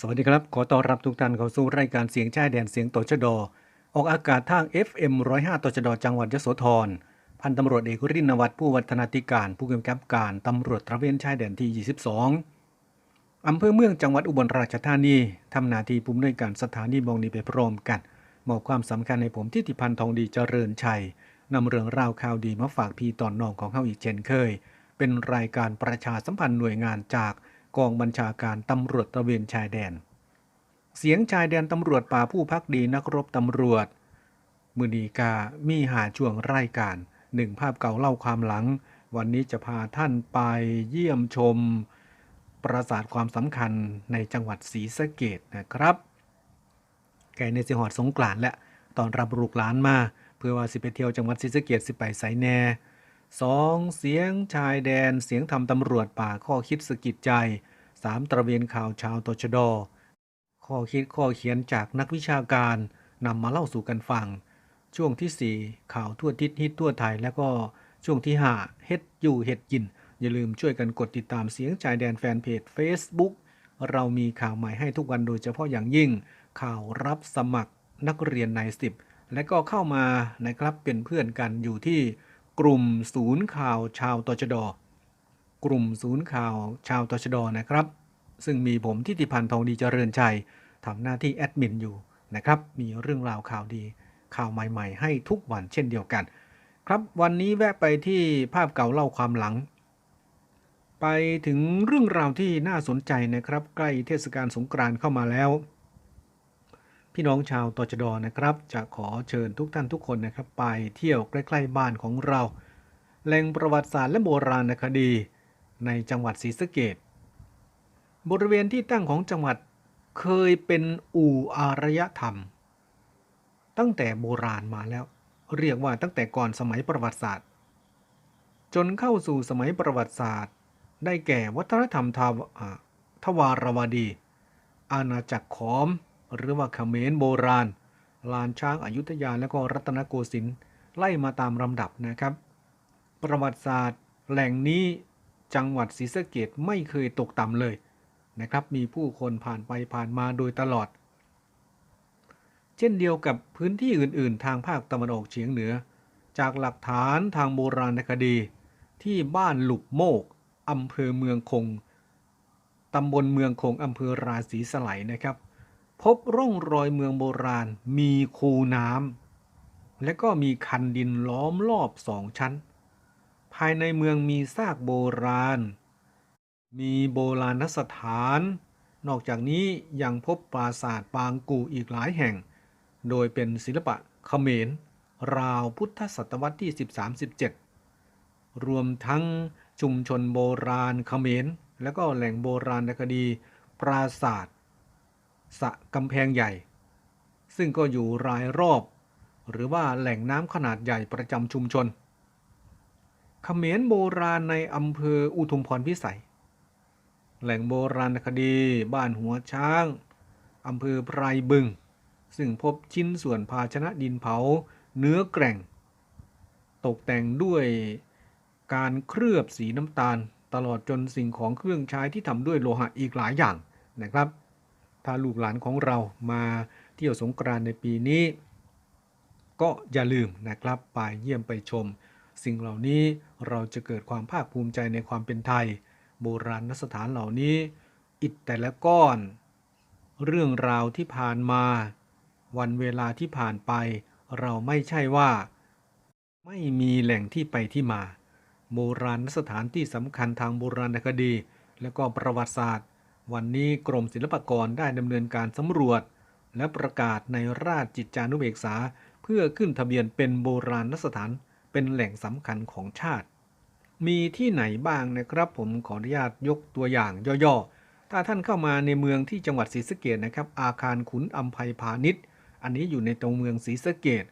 สวัสดีครับ ขอต้อนรับทุกท่านเข้าสู่รายการเสียงชายแดนเสียงตชดออกอากาศทาง FM 105ตชดจังหวัดยโสธร พันตำรวจเอกรินวัฒน์ผู้วัฒนาธิการ ผู้กำกับการตำรวจตระเวนชายแดนที่ 22 อำเภอเมืองจังหวัดอุบลราชธานีทำหน้าที่ผู้อำนวยการสถานีมองนีไปพร้อมกันมอบความสำคัญให้ผมทิติพันธ์ทองดีเจริญชัยนำเรื่องราวข่าวดีมาฝากพี่ตอนน้องของเขาอีกเช่นเคย เป็นรายการประชาสัมพันธ์หน่วยงานจาก กองบัญชาการตำรวจตระเวนชายแดน เสียงชายแดนตำรวจป่าผู้พักดีนักรบตำรวจ มือนีกามีหาช่วงไรายการหนึ่งภาพเก่าเล่าความหลัง วันนี้จะพาท่านไปเยี่ยมชม ปราสาทความสำคัญในจังหวัดศรีสะเกดนะครับไก่ในสิหอดสงกรานและตอนรับลูกหลานมา เพื่อว่าสิไปเที่ยวจังหวัดศรีสะเกดสิไปไสแน่ สองเสียงชายแดนเสียงทำตำรวจป่าข้อคิดสะกิดใจสามตระเวนข่าวชาวตชด ข้อคิดข้อเขียนจากนักวิชาการนำมาเล่าสู่กันฟัง ช่วงที่4ข่าวทั่วทิศฮิตทั่วไทย แล้วก็ช่วงที่5เฮ็ดอยู่เฮ็ดกิน อย่าลืมช่วยกันกดติดตามเสียงชายแดนแฟนเพจ Facebook เรามีข่าวใหม่ให้ทุกวันโดยเฉพาะอย่างยิ่ง ข่าวรับสมัครนักเรียนนายสิบและก็เข้ามานะครับเป็นเพื่อนกันอยู่ที่ กลุ่มศูนย์ข่าวชาวตชด กลุ่มศูนย์ข่าวชาวตชดนะครับ ซึ่งมีผมทิติพันธ์ทองดีเจริญชัยทำหน้าที่แอดมินอยู่นะครับ มีเรื่องราวข่าวดี ข่าวใหม่ๆ ให้ทุกวันเช่นเดียวกัน ครับวันนี้แวะไปที่ภาพเก่าเล่าความหลัง ไปถึงเรื่องราวที่น่าสนใจนะครับ ใกล้เทศกาลสงกรานต์เข้ามาแล้ว พี่น้องชาวตชดนะครับ จะขอเชิญทุกท่านทุกคนนะครับ ไปเที่ยวใกล้ ๆ บ้านของเรา แหล่งประวัติศาสตร์และโบราณคดี ในจังหวัดศรีสะเกดบริเวณที่ตั้งของจังหวัดเคยเป็นอู่อารยธรรม ตั้งแต่โบราณมาแล้ว เรียกว่าตั้งแต่ก่อนสมัยประวัติศาสตร์ จนเข้าสู่สมัยประวัติศาสตร์ ได้แก่วัฒนธรรมทาวทวารวดี อาณาจักรขอม หรือว่าเขมรโบราณ ลานช้างอายุทยาและก็รัตนโกสินทร์ไล่มาตามลำดับนะครับ ประวัติศาสตร์ แหล่งนี้จังหวัดศรีสะเกดไม่เคยตกต่ำเลยนะครับ มีผู้คนผ่านไปผ่านมาโดยตลอด เช่นเดียวกับพื้นที่อื่น ๆ ทางภาคตะวันออกเฉียงเหนือ จากหลักฐานทางโบราณคดี ที่บ้านหลุกโมกอำเภอเมืองคงตำบลเมืองคงอำเภอราศีสไลนะครับ พบร่องรอยเมืองโบราณ มีคูน้ำและก็มีคันดินล้อมรอบสองชั้น ภายในเมืองมีซากโบราณ มีโบราณสถาน นอกจากนี้ยังพบปราสาทปางกูอีกหลายแห่ง โดยเป็นศิลปะเขมร ราวพุทธศตวรรษที่ 13-17 รวมทั้งชุมชนโบราณเขมร และก็แหล่งโบราณคดี ปราสาท สะกำแพงใหญ่ ซึ่งก็อยู่รายรอบ หรือว่าแหล่งน้ำขนาดใหญ่ประจำชุมชนเขมรโบราณในอำเภออุทุมพรพิสัย แหล่งโบราณคดี บ้านหัวช้างอำเภอไพรบึง ซึ่งพบชิ้นส่วนภาชนะดินเผา เนื้อแกร่ง ตกแต่งด้วยการเคลือบสีน้ำตาล ตลอดจนสิ่งของเครื่องใช้ที่ทำด้วยโลหะอีกหลายอย่างนะครับ ถ้าลูกหลานของเรามาเที่ยวสงกรานต์ในปีนี้ ก็อย่าลืมนะครับไปเยี่ยมไปชม สิ่งเหล่านี้เราจะเกิดความภาคภูมิใจในความเป็นไทย โบราณสถานเหล่านี้ อิฐแต่ละก้อน เรื่องราวที่ผ่านมา วันเวลาที่ผ่านไป เราไม่ใช่ว่า ไม่มีแหล่งที่ไปที่มา โบราณสถานที่สำคัญทางโบราณคดี และก็ประวัติศาสตร์ วันนี้กรมศิลปากรได้ดำเนินการสำรวจ และประกาศในราชจิตจานุเบกษา เพื่อขึ้นทะเบียนเป็นโบราณสถานเป็นแหล่งสำคัญของชาติ มีที่ไหนบ้างนะครับ ผมขออนุญาตยกตัวอย่างย่อๆ ถ้าท่านเข้ามาในเมืองที่จังหวัดศรีสะเกดนะครับ อาคารขุนอัมภัยพาณิชย์ อันนี้อยู่ในตรงเมืองศรีสะเกด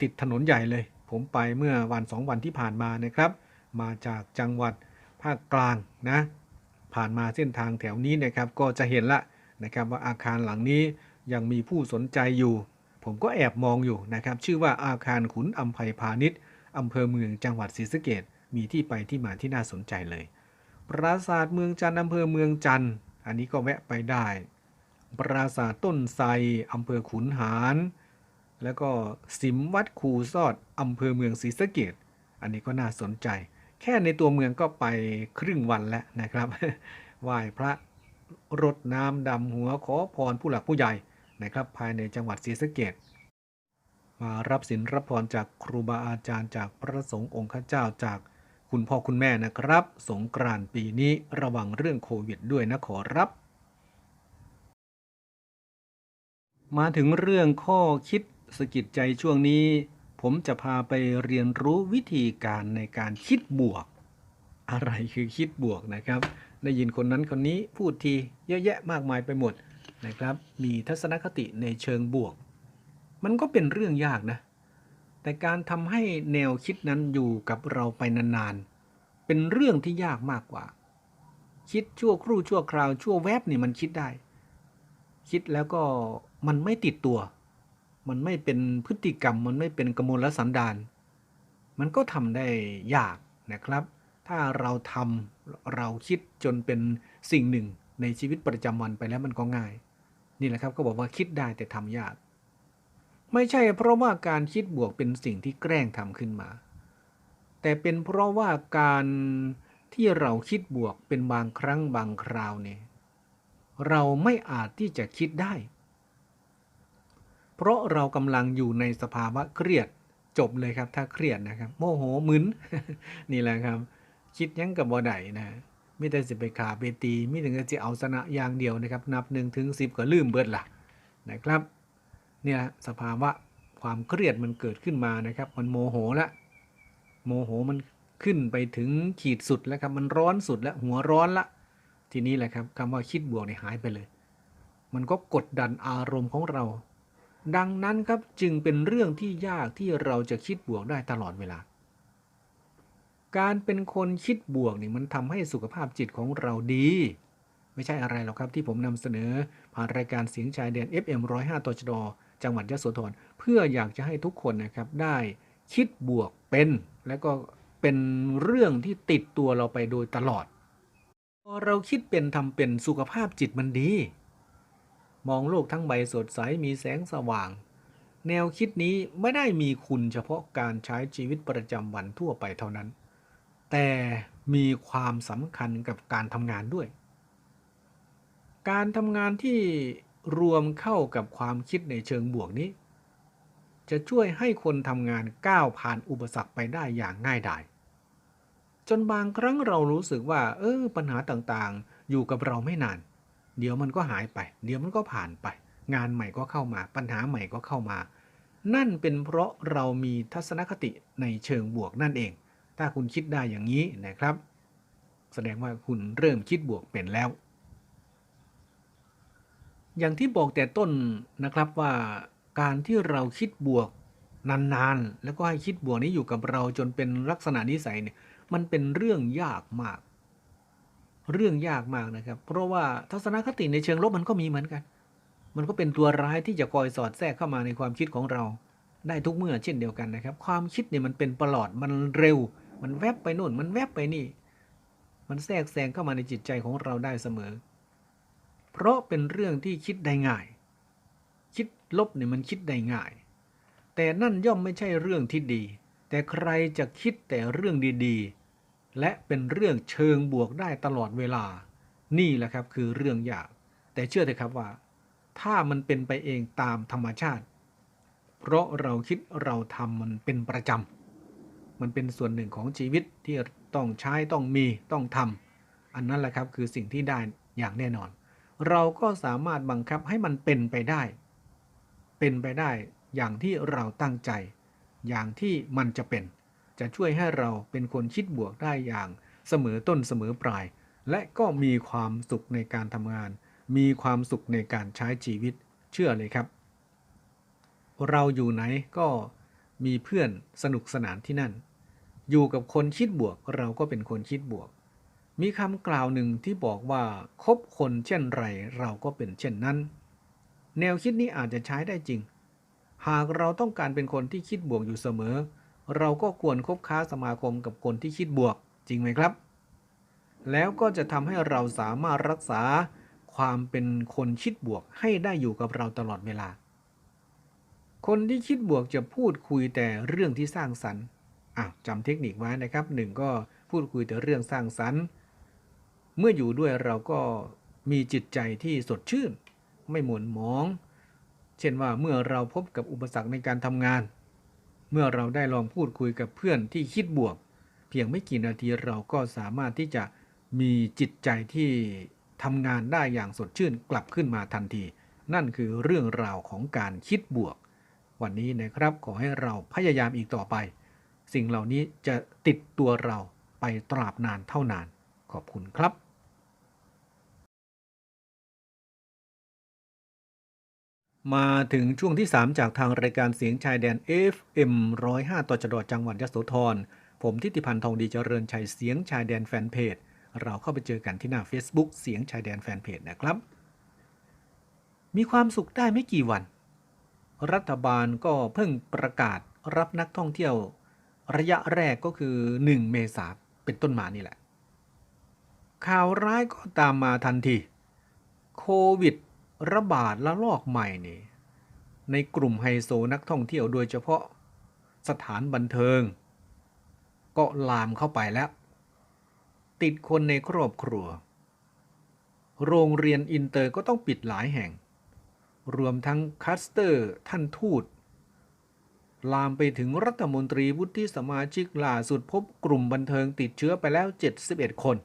ติดถนนใหญ่เลย ผมไปเมื่อวันสองวันที่ผ่านมานะครับ มาจากจังหวัดภาคกลางนะ ผ่านมาเส้นทางแถวนี้นะครับก็จะเห็นละนะครับว่าอาคารหลังนี้ยังมีผู้สนใจอยู่ ผมก็แอบมองอยู่นะครับชื่อว่าอาคารขุนอัมภัยพาณิชย์อำเภอเมืองจังหวัดศรีสะเกดมีที่ไปที่มาที่น่าสนใจเลย ปราสาทเมืองจันทร์อำเภอเมืองจันทร์อันนี้ก็แวะไปได้ ปราสาทต้นไทรอำเภอขุนหารแล้วก็สิมวัดคูซอดอำเภอเมืองศรีสะเกดอันนี้ก็น่าสนใจ แค่ในตัวเมืองก็ไปครึ่งวันแล้วนะครับไหว้พระรดน้ำดำหัวขอพรผู้หลักผู้ใหญ่นะครับ ภายในจังหวัดศรีสะเกดมารับศีลรับพรจากครูบาอาจารย์จากพระสงฆ์องค์ข้าเจ้าจากคุณพ่อคุณแม่นะครับ สงกรานต์ปีนี้ระวังเรื่องโควิดด้วยนะขอรับ มาถึงเรื่องข้อคิดสะกิดใจช่วงนี้ ผมจะพาไปเรียนรู้วิธีการในการคิดบวก อะไรคือคิดบวกนะครับ ได้ยินคนนั้นคนนี้พูดทีเยอะแยะมากมายไปหมดนะครับ มีทัศนคติในเชิงบวก มันก็เป็นเรื่องยากนะ แต่การทำให้แนวคิดนั้นอยู่กับเราไปนานๆ เป็นเรื่องที่ยากมากกว่า คิดชั่วครู่ชั่วคราวชั่วแวบนี่มันคิดได้ คิดแล้วก็มันไม่ติดตัว มันไม่เป็นพฤติกรรม มันไม่เป็นกมลสันดานมันก็ทำได้ยากนะครับ ถ้าเราทำเราคิดจนเป็นสิ่งหนึ่งในชีวิตประจำวันไปแล้วมันก็ง่าย นี่แหละครับก็บอกว่าคิดได้แต่ทำยาก ไม่ใช่เพราะว่าการคิดบวกเป็นสิ่งที่แกล้งทำขึ้นมา แต่เป็นเพราะว่าการที่เราคิดบวกเป็นบางครั้งบางคราวเนี่ยเราไม่อาจที่จะคิดได้ เพราะเรากำลังอยู่ในสภาวะเครียดจบเลยครับ ถ้าเครียดนะครับ โมโหมึนนี่แหละครับ คิดยังกับบ่ได้นะมิแต่สิไปขาไปตีมิถึงจะเอาชนะอย่างเดียวนะครับ นับหนึ่งถึงสิบก็ลืมเบิดละนะครับเนี่ยสภาวะความเครียดมันเกิดขึ้นมานะครับ มันโมโหละโมโหมันขึ้นไปถึงขีดสุดแล้วครับ มันร้อนสุดแล้วหัวร้อนละ ทีนี้แหละครับคำว่าคิดบวกเนี่ยหายไปเลย มันก็กดดันอารมณ์ของเรา ดังนั้นครับจึงเป็นเรื่องที่ยากที่เราจะคิดบวกได้ตลอดเวลา การเป็นคนคิดบวกนี่มันทำให้สุขภาพจิตของเราดี ไม่ใช่อะไรหรอกครับที่ผมนำเสนอ ผ่านรายการเสียงชายแดน FM 105ตจดจังหวัดยะโสธรเพื่ออยากจะให้ทุกคนนะครับได้คิดบวกเป็น แล้วก็เป็นเรื่องที่ติดตัวเราไปโดยตลอด พอเราคิดเป็นทำเป็นสุขภาพจิตมันดี มองโลกทั้งใบสดใสมีแสงสว่าง แนวคิดนี้ไม่ได้มีคุณเฉพาะการใช้ชีวิตประจำวันทั่วไปเท่านั้น แต่มีความสำคัญกับการทำงานด้วย การทำงานที่รวมเข้ากับความคิดในเชิงบวกนี้ จะช่วยให้คนทำงานก้าวผ่านอุปสรรคไปได้อย่างง่ายดายจนบางครั้งเรารู้สึกว่า เออปัญหาต่างๆ อยู่กับเราไม่นาน เดี๋ยวมันก็หายไป เดี๋ยวมันก็ผ่านไป งานใหม่ก็เข้ามา ปัญหาใหม่ก็เข้ามา นั่นเป็นเพราะเรามีทัศนคติในเชิงบวกนั่นเอง ถ้าคุณคิดได้อย่างนี้นะครับ แสดงว่าคุณเริ่มคิดบวกเป็นแล้ว อย่างที่บอกแต่ต้นนะครับว่าการที่เราคิดบวกนานๆ แล้วก็ให้คิดบวกนี้อยู่กับเราจนเป็นลักษณะนิสัยเนี่ย มันเป็นเรื่องยากมาก เรื่องยากมากนะครับ เพราะว่าทัศนคติในเชิงลบมันก็มีเหมือนกัน มันก็เป็นตัวร้ายที่จะคอยสอดแทรกเข้ามาในความคิดของเรา ได้ทุกเมื่อเช่นเดียวกันนะครับ ความคิดเนี่ยมันเป็นประหลอดมันเร็ว มันแวบไปโน่น มันแวบไปนี่ มันแทรกแซงเข้ามาในจิตใจของเราได้เสมอ เพราะเป็นเรื่องที่คิดได้ง่าย คิดลบเนี่ยมันคิดได้ง่าย แต่นั่นย่อมไม่ใช่เรื่องที่ดี แต่ใครจะคิดแต่เรื่องดีๆ และเป็นเรื่องเชิงบวกได้ตลอดเวลา นี่แหละครับคือเรื่องยาก แต่เชื่อเถอะครับว่า ถ้ามันเป็นไปเองตามธรรมชาติ เพราะเราคิดเราทำมันเป็นประจำ มันเป็นส่วนหนึ่งของชีวิตที่ต้องใช้ต้องมีต้องทำอันนั้นแหละครับคือสิ่งที่ได้อย่างแน่นอน เราก็สามารถบังคับให้มันเป็นไปได้ เป็นไปได้อย่างที่เราตั้งใจ อย่างที่มันจะเป็น จะช่วยให้เราเป็นคนคิดบวกได้อย่างเสมอต้นเสมอปลาย และก็มีความสุขในการทำงาน มีความสุขในการใช้ชีวิตเชื่อเลยครับ เราอยู่ไหนก็มีเพื่อนสนุกสนานที่นั่น อยู่กับคนคิดบวกเราก็เป็นคนคิดบวก มีคำกล่าวหนึ่งที่บอกว่าคบคนเช่นไรเราก็เป็นเช่นนั้น แนวคิดนี้อาจจะใช้ได้จริง หากเราต้องการเป็นคนที่คิดบวกอยู่เสมอ เราก็ควรคบค้าสมาคมกับคนที่คิดบวก จริงไหมครับ แล้วก็จะทำให้เราสามารถรักษาความเป็นคนคิดบวกให้ได้อยู่กับเราตลอดเวลา คนที่คิดบวกจะพูดคุยแต่เรื่องที่สร้างสรรค์อะจำเทคนิคไว้นะครับหนึ่งก็พูดคุยแต่เรื่องสร้างสรรค์เมื่ออยู่ด้วยเราก็มีจิตใจที่สดชื่น ไม่หม่นหมอง เช่นว่าเมื่อเราพบกับอุปสรรคในการทำงาน เมื่อเราได้ลองพูดคุยกับเพื่อนที่คิดบวก เพียงไม่กี่นาทีเราก็สามารถที่จะมีจิตใจที่ทำงานได้อย่างสดชื่นกลับขึ้นมาทันที นั่นคือเรื่องราวของการคิดบวก วันนี้นะครับขอให้เราพยายามอีกต่อไป สิ่งเหล่านี้จะติดตัวเราไปตราบนานเท่านาน ขอบคุณครับ มาถึงช่วงที่ 3 จากทางรายการเสียงชายแดน FM 105ต่อจดจังหวัดยโสธร ผมทิติพันธ์ทองดีเจริญชัยเสียงชายแดนแฟนเพจ เราเข้าไปเจอกันที่หน้า Facebook เสียงชายแดนแฟนเพจนะครับ มีความสุขได้ไม่กี่วัน รัฐบาลก็เพิ่งประกาศรับนักท่องเที่ยว ระยะแรกก็คือ 1 เมษาเป็นต้นมานี่แหละ ข่าวร้ายก็ตามมาทันที โควิด ระบาดละลอกใหม่นี่ในกลุ่มไฮโซนักท่องเที่ยวโดยเฉพาะสถานบันเทิง ก็ลามเข้าไปแล้ว ติดคนในครอบครัว โรงเรียนอินเตอร์ก็ต้องปิดหลายแห่ง รวมทั้งคัสเตอร์ท่านทูตลามไปถึงรัฐมนตรีวุฒิสมาชิกล่าสุดพบกลุ่มบันเทิงติดเชื้อไปแล้ว 71 คน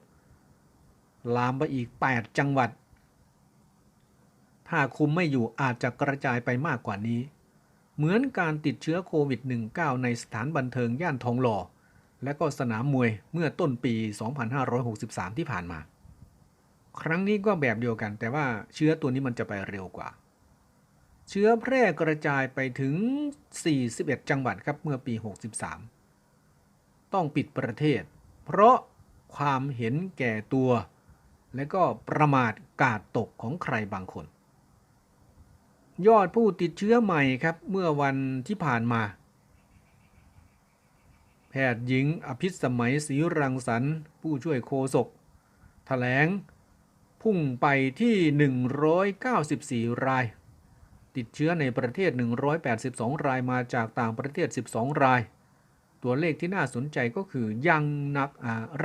ลามไปอีก 8 จังหวัด ถ้าคุมไม่อยู่อาจจะกระจายไปมากกว่านี้ เหมือนการติดเชื้อโควิด -19 ในสถานบันเทิงย่านทองหล่อ และก็สนามมวยเมื่อต้นปี 2563 ที่ผ่านมา ครั้งนี้ก็แบบเดียวกัน แต่ว่าเชื้อตัวนี้มันจะไปเร็วกว่า เชื้อแพร่กระจายไปถึง 41 จังหวัดครับเมื่อปี 63 ต้องปิดประเทศ เพราะความเห็นแก่ตัว และก็ประมาทกาดตกของใครบางคน ยอดผู้ติดเชื้อใหม่ครับเมื่อวันที่ผ่านมา แพทย์หญิงอภิสมัยศรีรังสรรค์ ผู้ช่วยโฆษกแถลง พุ่งไปที่ 194 ราย ติดเชื้อในประเทศ 182 รายมาจากต่างประเทศ 12 ราย ตัวเลขที่น่าสนใจก็คือยังนัก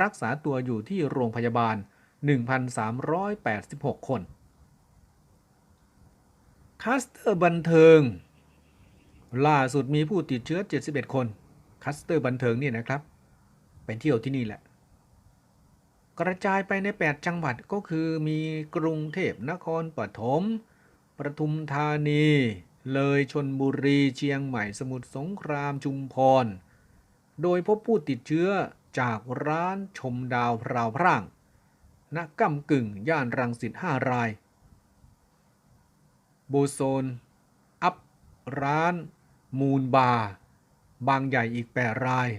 รักษาตัวอยู่ที่โรงพยาบาล 1,386 คน คัสเตอร์บันเทิง ล่าสุดมีผู้ติดเชื้อ 71 คนคัสเตอร์บันเทิงนี่นะครับไปเที่ยวที่นี่แหละ กระจายไปใน 8 จังหวัดก็คือมีกรุงเทพนครปฐมประทุมธานี เลยชนบุรีเชียงใหม่สมุทรสงครามชุมพร โดยพบผู้ติดเชื้อจากร้านชมดาวพราวพร่างณก้ำกึ่ง ย่านรังสิต5ราย โบโซน อัพ ร้าน มูลบาร์บางใหญ่อีก 8 ราย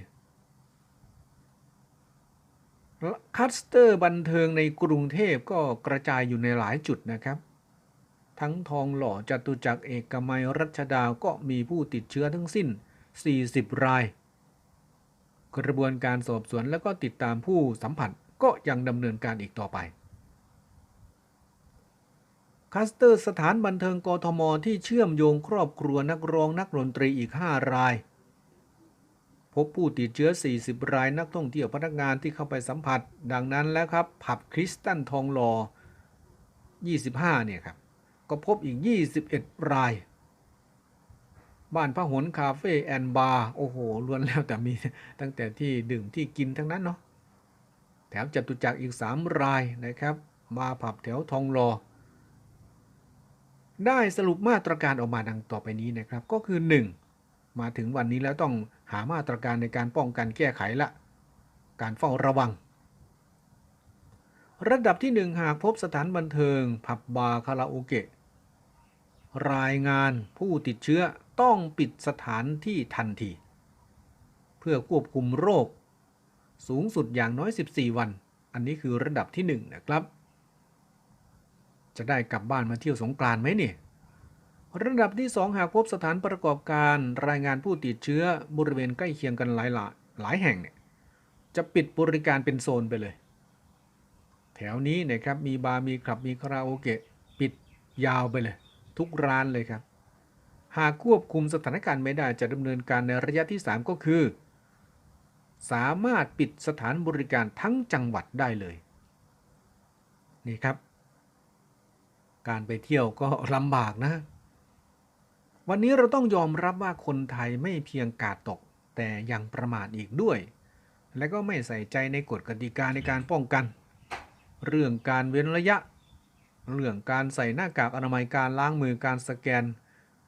คัสเตอร์บันเทิงในกรุงเทพก็กระจายอยู่ในหลายจุดนะครับ ทั้งทองหล่อจตุจักรเอกมัยรัชดาก็มีผู้ติดเชื้อทั้งสิ้น 40 ราย กระบวนการสอบสวนและก็ติดตามผู้สัมผัสก็ยังดำเนินการอีกต่อไป คัสเตอร์สถานบันเทิงกทมที่เชื่อมโยงครอบครัวนักร้องนักดนตรีอีก 5 ราย พบผู้ติดเชื้อ 40 รายนักท่องเที่ยวพนักงานที่เข้าไปสัมผัส ดังนั้นแล้วครับ ผับคริสตันทองหลอ25 เนี่ยครับ ก็พบอีก 21 ราย บ้านพระหนคาเฟ่แอนบาร์ โอ้โหล้วนแล้วแต่มีตั้งแต่ที่ดื่มที่กินทั้งนั้นเนาะแถมจตุจักรอีก 3 รายนะครับ มาผับแถวทองหลอ ได้สรุปมาตรการออกมาดังต่อไปนี้นะครับ ก็คือ 1. มาถึงวันนี้แล้วต้องหามาตรการในการป้องกันแก้ไขละ การเฝ้าระวัง ระดับที่ 1 หากพบสถานบันเทิง ผับบาร์คาราโอเกะรายงานผู้ติดเชื้อต้องปิดสถานที่ทันที เพื่อควบคุมโรค สูงสุดอย่างน้อย 14 วัน อันนี้คือระดับที่ 1 นะครับ จะได้กลับบ้านมาเที่ยวสงกรานต์ไหมนี่ระดับที่ 2 หากพบสถานประกอบการรายงานผู้ติดเชื้อบริเวณใกล้เคียงกันหลายหลายหลายแห่งเนี่ยจะปิดบริการเป็นโซนไปเลย แถวนี้นะครับมีบาร์มีคลับมีคาราโอเกะปิดยาวไปเลย ทุกร้านเลยครับ หากควบคุมสถานการณ์ไม่ได้จะดำเนินการในระยะที่ 3 ก็คือ สามารถปิดสถานบริการทั้งจังหวัดได้เลย นี่ครับ การไปเที่ยวก็ลำบากนะ วันนี้เราต้องยอมรับว่าคนไทยไม่เพียงกาดตก แต่ยังประมาทอีกด้วย และก็ไม่ใส่ใจในกฎกติกาในการป้องกัน เรื่องการเว้นระยะ เรื่องการใส่หน้ากากอนามัยการล้างมือการสแกน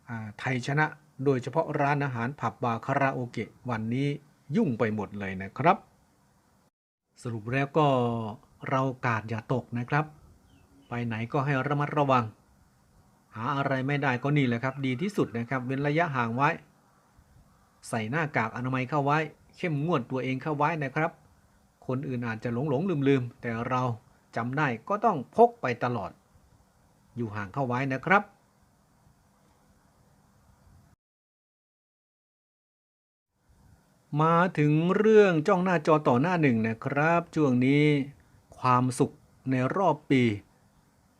อ่าไทยชนะ โดยเฉพาะร้านอาหารผับบาร์คาราโอเกะวันนี้ยุ่งไปหมดเลยนะครับ สรุปแล้วก็เรากาดอย่าตกนะครับ ไปไหนก็ให้ระมัดระวัง หาอะไรไม่ได้ก็นี่แหละครับ ดีที่สุดนะครับ เว้นระยะห่างไว้ ใส่หน้ากากอนามัยเข้าไว้ เข้มงวดตัวเองเข้าไว้นะครับ คนอื่นอาจจะหลงหลงลืมลืมแต่เราจำได้ก็ต้องพกไปตลอด อยู่ห่างเข้าไว้นะครับมาถึงเรื่องจ้องหน้าจอต่อหน้าหนึ่งนะครับช่วงนี้ความสุขในรอบปี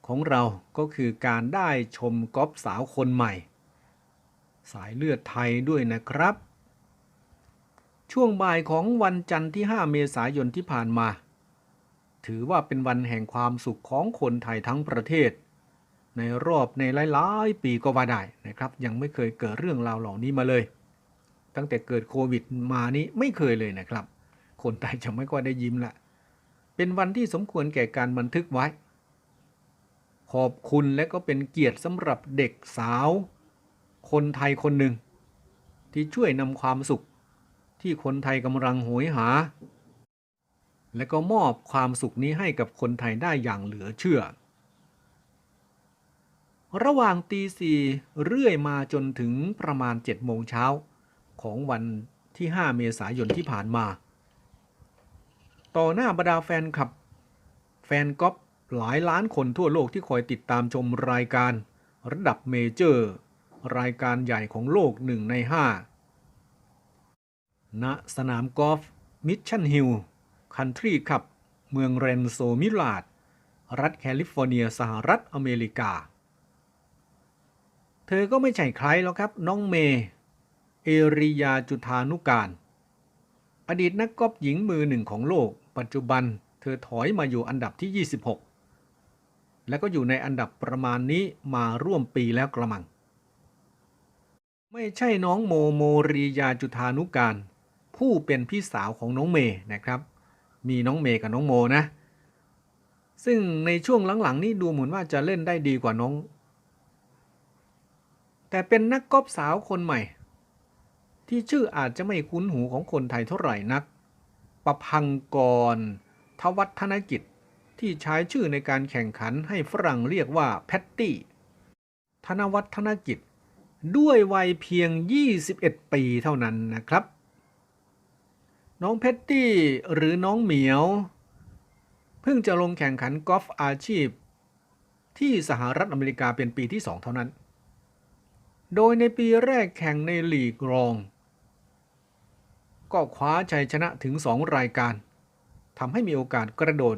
ของเราก็คือการได้ชมกอล์ฟสาวคนใหม่ สายเลือดไทยด้วยนะครับ ช่วงบ่ายของวันจันทร์ที่ 5 เมษายนที่ผ่านมา ถือว่าเป็นวันแห่งความสุขของคนไทยทั้งประเทศ ในรอบในหลายๆ ปีก็ว่าได้นะครับ ยังไม่เคยเกิดเรื่องราวเหล่านี้มาเลย ตั้งแต่เกิดโควิดมานี้ไม่เคยเลยนะครับ คนไทยจะไม่ค่อยได้ยิ้มละเป็นวันที่สมควรแก่การบันทึกไว้ ขอบคุณและก็เป็นเกียรติสำหรับเด็กสาว คนไทยคนหนึ่ง ที่ช่วยนำความสุขที่คนไทยกำลังโหยหา และก็มอบความสุขนี้ให้กับคนไทยได้อย่างเหลือเชื่อ ระหว่างตีสี่เรื่อยมาจนถึงประมาณ7โมงเช้าของวันที่ 5 เมษายนที่ผ่านมา ต่อหน้าบรรดาแฟนคลับ แฟนกอล์ฟ หลายล้านคนทั่วโลกที่คอยติดตามชมรายการ ระดับเมเจอร์ รายการใหญ่ของโลกหนึ่งใน 5 ณ สนามกอล์ฟมิชชั่นฮิลคันทรีคับ เมืองเรนโซมิลาด รัฐแคลิฟอร์เนียสหรัฐอเมริกา เธอก็ไม่ใช่ใครแล้วครับ น้องเม เอริยาจุธานุการ อดีตนักกอล์ฟหญิงมือหนึ่งของโลก ปัจจุบันเธอถอยมาอยู่อันดับที่ 26 และก็อยู่ในอันดับประมาณนี้มาร่วมปีแล้วกระมัง ไม่ใช่น้องโมโมริยาจุธานุการ ผู้เป็นพี่สาวของน้องเมย์นะครับ มีน้องเมย์กับน้องโมนะ ซึ่งในช่วงหลังๆ นี้ดูเหมือนว่าจะเล่นได้ดีกว่าน้อง แต่เป็นนักกอล์ฟสาวคนใหม่ ที่ชื่ออาจจะไม่คุ้นหูของคนไทยเท่าไหร่นักประพังกร ทวัฒนกิจ ที่ใช้ชื่อในการแข่งขันให้ฝรั่งเรียกว่าแพตตี้ ธนวัฒนกิจ ด้วยวัยเพียง 21 ปีเท่านั้นนะครับ น้องแพตตี้หรือน้องเหมียว เพิ่งจะลงแข่งขันกอล์ฟอาชีพ ที่สหรัฐอเมริกาเป็นปีที่ 2 เท่านั้น โดยในปีแรกแข่งในลีกรอง ก็คว้าชัยชนะถึง 2 รายการทำให้มีโอกาสกระโดด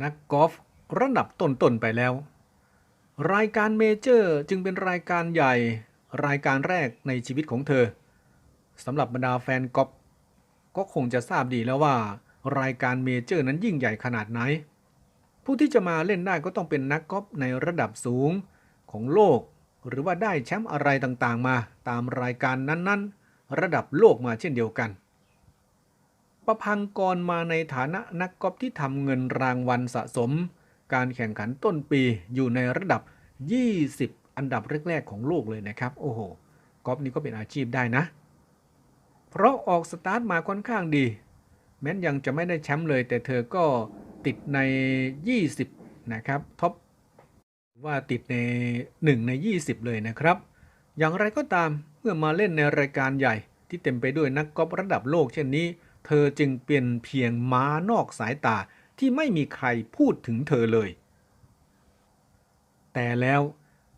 นักกอล์ฟระดับต้นๆไปแล้ว รายการเมเจอร์จึงเป็นรายการใหญ่ รายการแรกในชีวิตของเธอสำหรับบรรดาแฟนกอล์ฟก็คงจะทราบดีแล้วว่า รายการเมเจอร์นั้นยิ่งใหญ่ขนาดไหน ผู้ที่จะมาเล่นได้ก็ต้องเป็นนักกอล์ฟในระดับสูงของโลก หรือว่าได้แชมป์อะไรต่างๆมา ตามรายการนั้นๆ ระดับโลกมาเช่นเดียวกัน ประพังกรมาในฐานะนักกอล์ฟที่ทำเงินรางวัลสะสม การแข่งขันต้นปีอยู่ในระดับ 20 อันดับแรกๆของโลกเลยนะครับ โอ้โหกอล์ฟนี่ก็เป็นอาชีพได้นะ เพราะออกสตาร์ทมาค่อนข้างดี แม้นยังจะไม่ได้แชมป์เลย แต่เธอก็ติดใน 20 นะครับท็อปว่าติดใน 1 ใน 20 เลยนะครับ อย่างไรก็ตามเมื่อมาเล่นในรายการใหญ่ที่เต็มไปด้วยนักกอล์ฟระดับโลกเช่นนี้ เธอจึงเป็นเพียงม้านอกสายตาที่ไม่มีใครพูดถึงเธอเลย แต่แล้ว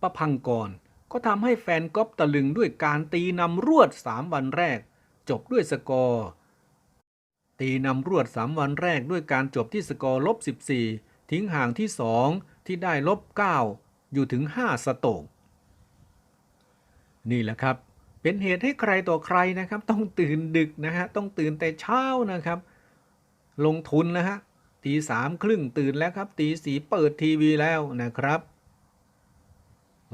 ประพังกรก็ทำให้แฟนก๊อล์ฟตะลึงด้วยการตีนำรวด3วันแรก จบด้วยสกอร์ ตีนำรวด3วันแรกด้วยการจบที่สกอร์ลบ 14 ทิ้งห่างที่2ที่ได้ลบ 9 อยู่ถึง 5 สโตกนี่แหละครับ เป็นเหตุให้ใครต่อใครนะครับ ต้องตื่นดึกนะฮะต้องตื่นแต่เช้านะครับ ลงทุนนะฮะตีสามครึ่งตื่นแล้วครับตีสีเปิดทีวีแล้วนะครับ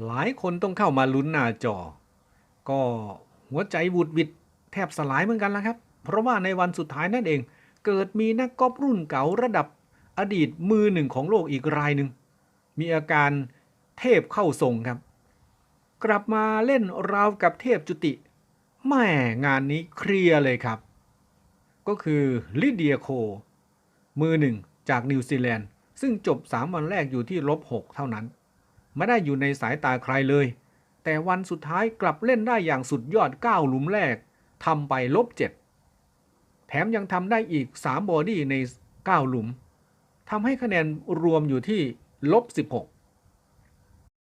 หลายคนต้องเข้ามาลุ้นหน้าจอ ก็หัวใจบุดวิดแทบสลายเหมือนกันแล้วครับ เพราะว่าในวันสุดท้ายนั่นเอง เกิดมีนักกอล์ฟรุ่นเก่าระดับอดีตมือหนึ่งของโลกอีกรายหนึ่งมีอาการเทพเข้าทรงครับ กลับมาเล่นราวกับเทพจุติแม่งานนี้เคลียร์เลยครับ ก็คือลิเดียโค มือหนึ่งจากนิวซีแลนด์ ซึ่งจบ 3 วันแรกอยู่ที่ลบ 6 เท่านั้น ไม่ได้อยู่ในสายตาใครเลย แต่วันสุดท้ายกลับเล่นได้อย่างสุดยอด 9 หลุมแรกทำไปลบ 7 แถมยังทำได้อีก 3 บอดี้ใน 9 หลุมทำให้คะแนนรวมอยู่ที่ลบ 16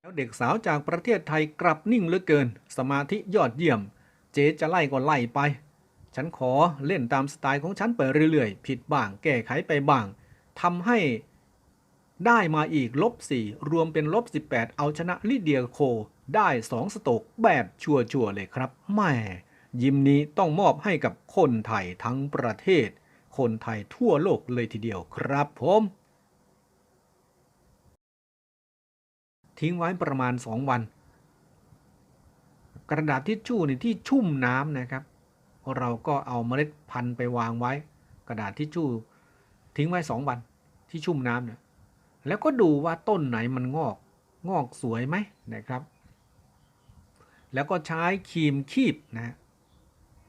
แล้วเด็กสาวจากประเทศไทยกลับนิ่งเหลือเกิน สมาธิยอดเยี่ยม เจ๊จะไล่ก็ไล่ไป ฉันขอเล่นตามสไตล์ของฉันไปเรื่อยๆ ผิดบ้าง แก้ไขไปบ้างทำให้ได้มาอีกลบ4รวมเป็นลบ18เอาชนะลิเดียโค ได้2สโตกแบบชัวร์ๆเลยครับแม่ยิมนี้ต้องมอบให้กับคนไทยทั้งประเทศ คนไทยทั่วโลกเลยทีเดียวครับผม ทิ้งไว้ประมาณ 2 วัน กระดาษทิชชู่นี่ที่ชุ่มน้ำนะครับ เราก็เอาเมล็ดพันธุ์ไปวางไว้ กระดาษทิชชู่ทิ้งไว้ 2 วันที่ชุ่มน้ำเนี่ยแล้วก็ดูว่าต้นไหนมันงอกงอกสวยไหมนะครับ แล้วก็ใช้ครีมคีบนะ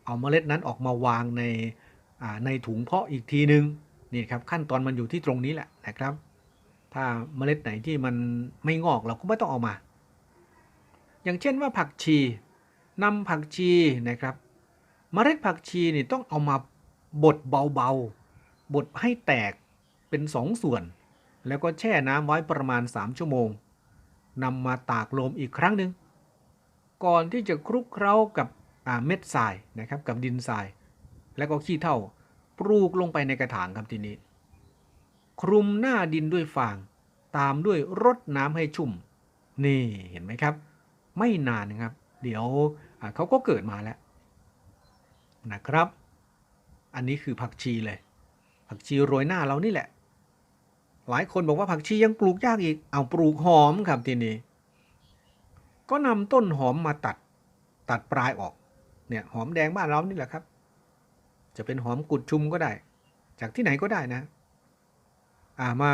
เอาเมล็ดนั้นออกมาวางในในถุงเพาะอีกทีนึงนี่ครับขั้นตอนมันอยู่ที่ตรงนี้แหละนะครับ ถ้าเมล็ดไหนที่มันไม่งอกเราก็ไม่ต้องเอามา อย่างเช่นว่าผักชีนำผักชีนะครับเมล็ดผักชีนี่ต้องเอามาบดเบาๆ บดให้แตกเป็นสองส่วน แล้วก็แช่น้ำไว้ประมาณ 3 ชั่วโมงนำมาตากลมอีกครั้งหนึ่งก่อนที่จะคลุกเคล้ากับเม็ดทรายนะครับกับดินทราย แล้วก็ขี้เถ้าปลูกลงไปในกระถางครับทีนี้ คลุมหน้าดินด้วยฟาง ตามด้วยรดน้ำให้ชุ่ม นี่เห็นไหมครับ ไม่นานนะครับ เดี๋ยวเขาก็เกิดมาแล้วนะครับ อันนี้คือผักชีเลย ผักชีโรยหน้าเรานี่แหละ หลายคนบอกว่าผักชียังปลูกยากอีก เอาปลูกหอมครับทีนี้ ก็นำต้นหอมมาตัด ตัดปลายออก เนี่ยหอมแดงบ้านเรานี่แหละครับ จะเป็นหอมกุดชุมก็ได้ จากที่ไหนก็ได้นะ มา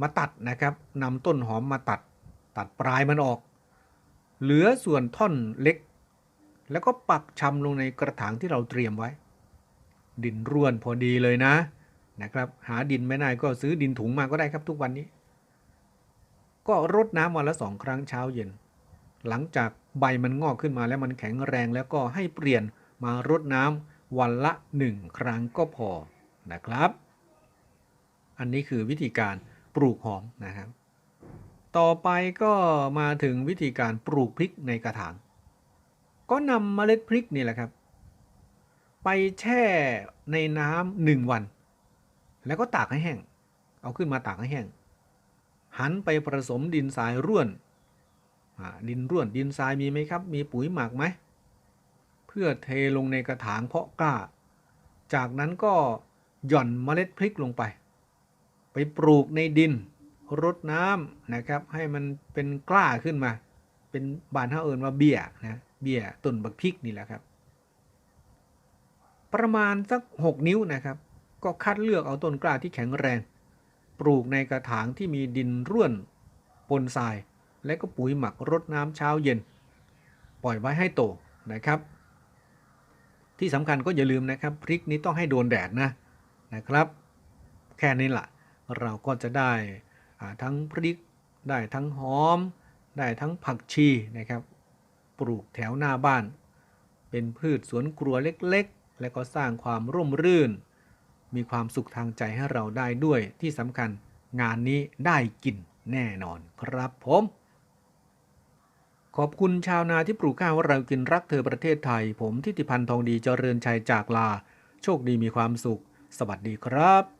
มาตัดนะครับนำต้นหอมมาตัดตัดปลายมันออก เหลือส่วนท่อนเล็ก แล้วก็ปักชำลงในกระถางที่เราเตรียมไว้ ดินร่วนพอดีเลยนะนะครับหาดินไม่ได้ก็ซื้อดินถุงมาก็ได้ครับทุกวันนี้ ก็รดน้ำวันละสองครั้งเช้าเย็น หลังจากใบมันงอกขึ้นมาแล้วมันแข็งแรงแล้วก็ให้เปลี่ยนมารดน้ำวันละหนึ่งครั้งก็พอนะครับ อันนี้คือวิธีการปลูกหอมนะครับ ต่อไปก็มาถึงวิธีการปลูกพริกในกระถาง ก็นำเมล็ดพริกนี่แหละครับ ไปแช่ในน้ำหนึ่งวัน แล้วก็ตากให้แห้ง เอาขึ้นมาตากให้แห้ง หันไปผสมดินทรายร่วน ดินร่วนดินทรายมีไหมครับ มีปุ๋ยหมักไหม เพื่อเทลงในกระถางเพาะกล้า จากนั้นก็หย่อนเมล็ดพริกลงไป ปปลูกในดินรดน้ำนะครับ ให้มันเป็นกล้าขึ้นมา เป็นบานเท่าเอิญว่าเบี้ยนะเบี้ยต้นบักพริกนี่แหละครับ ประมาณสัก 6 นิ้วนะครับ ก็คัดเลือกเอาต้นกล้าที่แข็งแรง ปลูกในกระถางที่มีดินร่วนปนทราย และก็ปุ๋ยหมักรดน้ำเช้าเย็น ปล่อยไว้ให้โตนะครับ ที่สำคัญก็อย่าลืมนะครับ พริกนี้ต้องให้โดนแดดนะนะครับ แค่นี้แหละ เราก็จะได้ทั้งพริก ได้ทั้งหอม ได้ทั้งผักชีนะครับ ปลูกแถวหน้าบ้าน เป็นพืชสวนครัวเล็กๆ และก็สร้างความร่มรื่น มีความสุขทางใจให้เราได้ด้วยที่สำคัญงานนี้ได้กินแน่นอนครับผมขอบคุณชาวนาที่ปลูกข้าวเรากินรักเธอประเทศไทย ผมทิติพันธ์ทองดีเจริญชัยจากลา โชคดีมีความสุข สวัสดีครับ